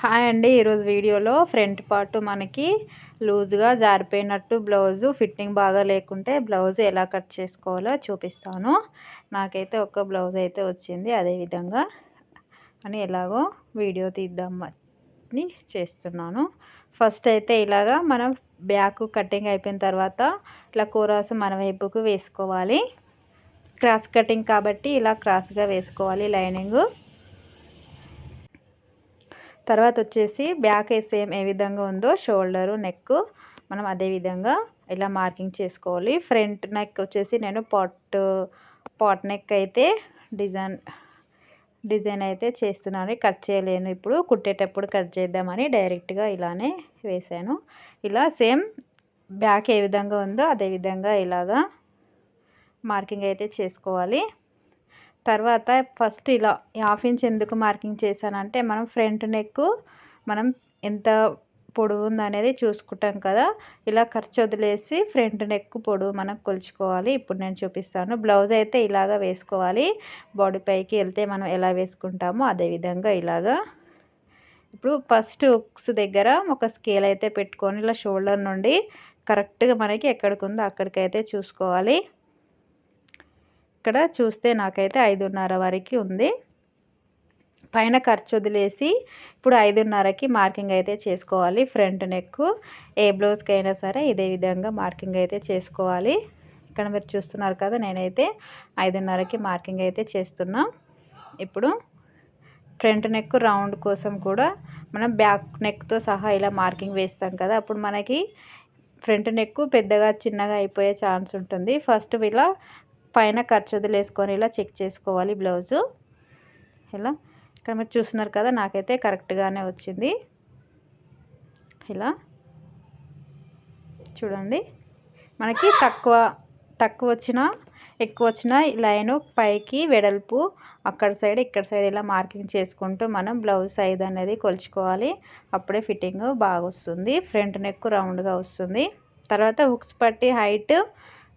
Hi అండి. ఈరోజు వీడియోలో ఫ్రంట్ పార్ట్ మనకి లూజ్గా జారిపోయినట్టు బ్లౌజు ఫిట్టింగ్ బాగా లేకుంటే బ్లౌజ్ ఎలా కట్ చేసుకోవాలో చూపిస్తాను. నాకైతే ఒక బ్లౌజ్ అయితే వచ్చింది. అదేవిధంగా అని ఎలాగో వీడియో తీద్దామని చేస్తున్నాను. ఫస్ట్ అయితే ఇలాగా మనం బ్యాక్ కటింగ్ అయిపోయిన తర్వాత ఇట్లా కూరాసు మన వైపుకు వేసుకోవాలి. క్రాస్ కటింగ్ కాబట్టి ఇలా క్రాస్గా వేసుకోవాలి లైనింగు. తర్వాత వచ్చేసి బ్యాక్ సేమ్ ఏ విధంగా ఉందో షోల్డరు నెక్ మనం అదే విధంగా ఇలా మార్కింగ్ చేసుకోవాలి. ఫ్రంట్ నెక్ వచ్చేసి నేను పాట్ పాట్ నెక్ అయితే డిజైన్ డిజైన్ అయితే చేస్తున్నాను. కట్ చేయలేను ఇప్పుడు. కుట్టేటప్పుడు కట్ చేద్దామని డైరెక్ట్గా ఇలానే వేసాను. ఇలా సేమ్ బ్యాక్ ఏ విధంగా ఉందో అదే విధంగా ఇలాగా మార్కింగ్ అయితే చేసుకోవాలి. తర్వాత ఫస్ట్ ఇలా హాఫ్ ఇంచ్ ఎందుకు మార్కింగ్ చేశానంటే మనం ఫ్రంట్ నెక్ మనం ఎంత పొడవు ఉందనేది చూసుకుంటాం కదా. ఇలా ఖర్చు వదిలేసి ఫ్రంట్ నెక్ పొడవు మనం కొలుచుకోవాలి. ఇప్పుడు నేను చూపిస్తాను. బ్లౌజ్ అయితే ఇలాగా వేసుకోవాలి. బాడీ పైకి వెళ్తే మనం ఎలా వేసుకుంటామో అదేవిధంగా ఇలాగా. ఇప్పుడు ఫస్ట్ ఉక్స్ దగ్గర ఒక స్కేల్ అయితే పెట్టుకొని ఇలా షోల్డర్ నుండి కరెక్ట్గా మనకి ఎక్కడికి ఉందో అక్కడికైతే చూసుకోవాలి. ఇక్కడ చూస్తే నాకైతే ఐదున్నర వరకు ఉంది. పైన ఖర్చు వదిలేసి ఇప్పుడు ఐదున్నరకి మార్కింగ్ అయితే చేసుకోవాలి. ఫ్రంట్ నెక్ ఏ బ్లౌజ్కి అయినా సరే ఇదే విధంగా మార్కింగ్ అయితే చేసుకోవాలి. ఇక్కడ మీరు చూస్తున్నారు కదా నేనైతే ఐదున్నరకి మార్కింగ్ అయితే చేస్తున్నా. ఇప్పుడు ఫ్రంట్ నెక్ రౌండ్ కోసం కూడా మనం బ్యాక్ నెక్తో సహా ఇలా మార్కింగ్ వేస్తాం కదా అప్పుడు మనకి ఫ్రంట్ నెక్ పెద్దగా చిన్నగా అయిపోయే ఛాన్స్ ఉంటుంది. ఫస్ట్ ఇలా పైన ఖర్చు వదిలేసుకొని ఇలా చెక్ చేసుకోవాలి బ్లౌజు. ఇలా. ఇక్కడ మీరు చూస్తున్నారు కదా నాకైతే కరెక్ట్గానే వచ్చింది. ఇలా. చూడండి. మనకి తక్కువ తక్కువ వచ్చిన ఎక్కువ వచ్చిన లైను పైకి వెడల్పు అక్కడ సైడ్ ఇక్కడ సైడ్ ఇలా మార్కింగ్ చేసుకుంటూ మనం బ్లౌజ్ సైజ్ అనేది కొలుచుకోవాలి. అప్పుడే ఫిట్టింగ్ బాగా వస్తుంది ఫ్రంట్ నెక్ రౌండ్గా వస్తుంది. తర్వాత హుక్స్ పట్టి హైట్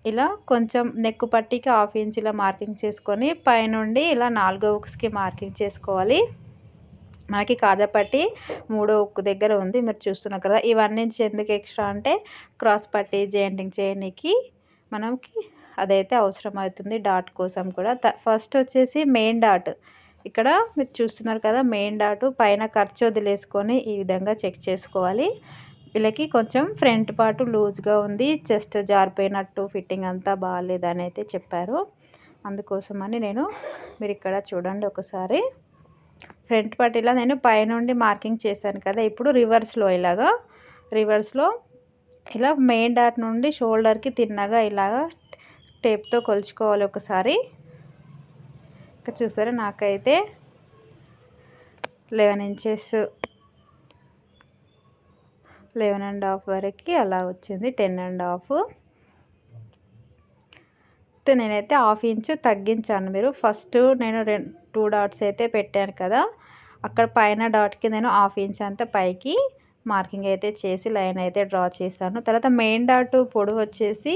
ఇలా కొంచెం నెక్ పట్టికి హాఫ్ ఇంచ్ ఇలా మార్కింగ్ చేసుకొని పైనుండి ఇలా నాలుగో ఉక్స్కి మార్కింగ్ చేసుకోవాలి. మనకి కాజాపట్టి మూడో ఉక్కు దగ్గర ఉంది. మీరు చూస్తున్నారు కదా ఇవన్నీ ఎందుకు ఎక్స్ట్రా అంటే క్రాస్ పట్టి జాయింటింగ్ చేయడానికి మనకి అదైతే అవసరం అవుతుంది. డాట్ కోసం కూడా. ఫస్ట్ వచ్చేసి మెయిన్ డాట్. ఇక్కడ మీరు చూస్తున్నారు కదా మెయిన్ డాట్ పైన ఖర్చు వదిలేసుకొని ఈ విధంగా చెక్ చేసుకోవాలి. వీళ్ళకి కొంచెం ఫ్రంట్ పార్ట్ లూజ్గా ఉంది చెస్ట్ జారిపోయినట్టు ఫిట్టింగ్ అంతా బాగాలేదని అయితే చెప్పారు. అందుకోసమని నేను మీరు ఇక్కడ చూడండి ఒకసారి. ఫ్రంట్ పార్ట్ ఇలా నేను పైనుండి మార్కింగ్ చేశాను కదా ఇప్పుడు రివర్స్లో ఇలాగా రివర్స్లో ఇలా మెయిన్ డాట్ నుండి షోల్డర్కి తిన్నగా ఇలాగా టేప్తో కొలుచుకోవాలి ఒకసారి. ఇక చూసారా నాకైతే eleven inches eleven and half వరకు అలా వచ్చింది. Ten and half. నేనైతే హాఫ్ ఇంచ్ తగ్గించాను. మీరు ఫస్ట్ నేను రెండు టూ డాట్స్ అయితే పెట్టాను కదా అక్కడ పైన డాట్కి నేను హాఫ్ ఇంచ్ అంతా పైకి మార్కింగ్ అయితే చేసి లైన్ అయితే డ్రా చేశాను. తర్వాత మెయిన్ డాట్ పొడవు వచ్చేసి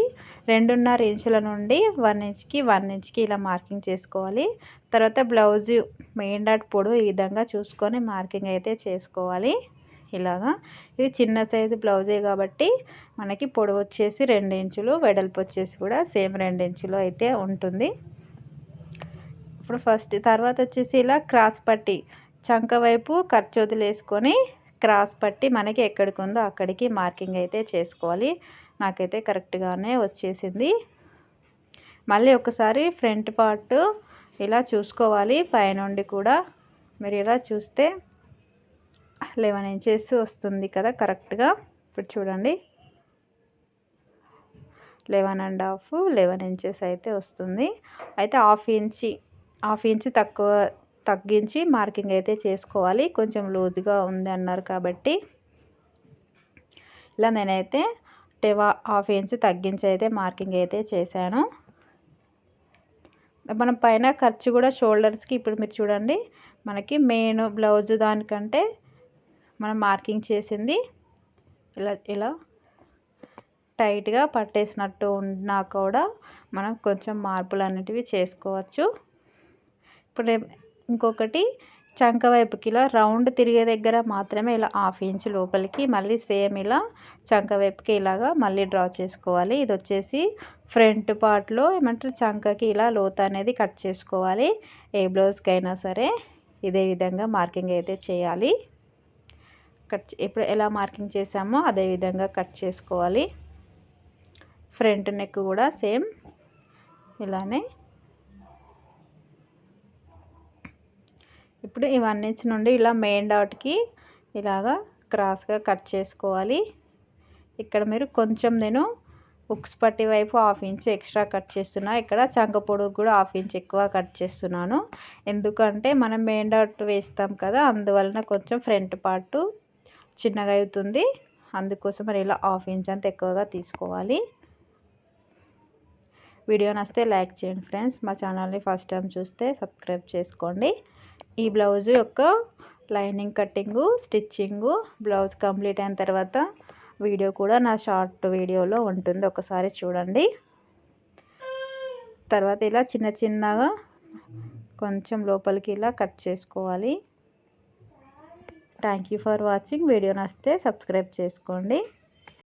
రెండున్నర ఇంచుల నుండి వన్ ఇంచ్కి వన్ ఇంచ్కి ఇలా మార్కింగ్ చేసుకోవాలి. తర్వాత బ్లౌజ్ మెయిన్ డాట్ పొడవు ఈ విధంగా చూసుకొని మార్కింగ్ అయితే చేసుకోవాలి. ఇలాగా. ఇది చిన్న సైజు బ్లౌజే కాబట్టి మనకి పొడవు వచ్చేసి రెండు ఇంచులు వెడల్పు వచ్చేసి కూడా సేమ్ రెండు ఇంచులు అయితే ఉంటుంది. ఇప్పుడు ఫస్ట్ తర్వాత వచ్చేసి ఇలా క్రాస్ పట్టి చంక వైపు ఖర్చు వదిలేసుకొని క్రాస్ పట్టి మనకి ఎక్కడికి ఉందో అక్కడికి మార్కింగ్ అయితే చేసుకోవాలి. నాకైతే కరెక్ట్గానే వచ్చేసింది. మళ్ళీ ఒకసారి ఫ్రంట్ పార్ట్ ఇలా చూసుకోవాలి. పైనుండి కూడా మీరు ఇలా చూస్తే లెవెన్ ఇంచెస్ వస్తుంది కదా కరెక్ట్గా? ఇప్పుడు చూడండి. Eleven and half eleven inches అయితే వస్తుంది. అయితే హాఫ్ ఇంచి హాఫ్ ఇంచు తక్కువ తగ్గించి మార్కింగ్ అయితే చేసుకోవాలి. కొంచెం లూజ్గా ఉంది అన్నారు కాబట్టి. ఇలా నేనైతే టెవా హాఫ్ ఇంచ్ తగ్గించి అయితే మార్కింగ్ అయితే చేశాను. మనం పైన ఖర్చు కూడా షోల్డర్స్కి ఇప్పుడు మీరు చూడండి మనకి మెయిన్ బ్లౌజ్ దానికంటే మనం మార్కింగ్ చేసింది ఇలా ఇలా టైట్గా పట్టేసినట్టు ఉన్నా కూడా మనం కొంచెం మార్పులు అనేటివి చేసుకోవచ్చు. ఇప్పుడు ఇంకొకటి చంక వైపుకి ఇలా రౌండ్ తిరిగే దగ్గర మాత్రమే ఇలా హాఫ్ ఇంచ్ లోపలికి మళ్ళీ సేమ్ ఇలా చంక వైపుకి ఇలాగా మళ్ళీ డ్రా చేసుకోవాలి. ఇది వచ్చేసి ఫ్రంట్ పార్ట్లో ఏమంటారు చంకకి ఇలా లోత అనేది కట్ చేసుకోవాలి. ఏ బ్లౌజ్కి అయినా సరే ఇదే విధంగా మార్కింగ్ అయితే చేయాలి. కట్ ఎప్పుడు ఎలా మార్కింగ్ చేసామో అదే విధంగా కట్ చేసుకోవాలి. ఫ్రంట్ నెక్ కూడా సేమ్ ఇలానే. ఇప్పుడు ఇవన్నీ నుండి ఇలా మెయిన్ డాట్కి ఇలాగా క్రాస్గా కట్ చేసుకోవాలి. ఇక్కడ మీరు కొంచెం నేను ఉక్స్ పట్టి వైపు హాఫ్ ఇంచ్ ఎక్స్ట్రా కట్ చేస్తున్నా. ఇక్కడ చంక పొడుగు కూడా హాఫ్ ఇంచ్ ఎక్కువ కట్ చేస్తున్నాను. ఎందుకంటే మనం మెయిన్ డాట్ వేస్తాం కదా అందువలన కొంచెం ఫ్రంట్ పార్ట్ చిన్నగా అవుతుంది. అందుకోసం మరి ఇలా హాఫ్ ఇంచ్ అంత ఎక్కువగా తీసుకోవాలి. వీడియో నస్తే లైక్ చేయండి ఫ్రెండ్స్. మా ఛానల్ని ఫస్ట్ టైం చూస్తే సబ్స్క్రైబ్ చేసుకోండి. ఈ బ్లౌజ్ యొక్క lining cutting stitching blouse complete అయిన తర్వాత వీడియో కూడా నా షార్ట్ వీడియోలో ఉంటుంది. ఒకసారి చూడండి. తర్వాత ఇలా చిన్న చిన్నగా కొంచెం లోపలికి ఇలా కట్ చేసుకోవాలి. Thank you for watching video నచ్చితే సబ్స్క్రైబ్ చేసుకోండి